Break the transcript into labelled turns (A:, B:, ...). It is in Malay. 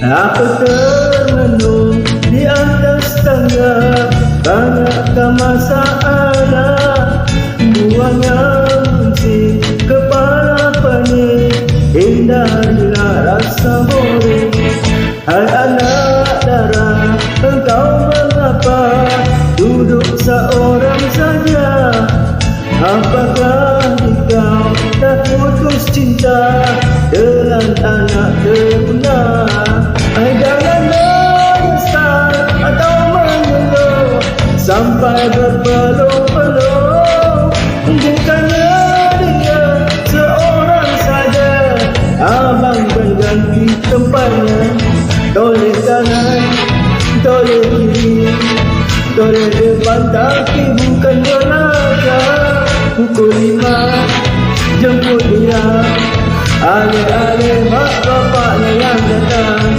A: Aku termenung di atas tangga? Tanyakan masalah? Buangnya kunci kepala pening. Hindarilah rasa boring. Hai anak darah engkau mengapa? Duduk seorang saja. Apakah engkau dah putus cinta Dengan anak teruna Sampai berpeluh-peluh Bukannya dia seorang saja. Abang berganti tempatnya Toleh kanan, toleh kiri Toleh depan tapi bukan belakang Pukul lima, jemput dia Ale-ale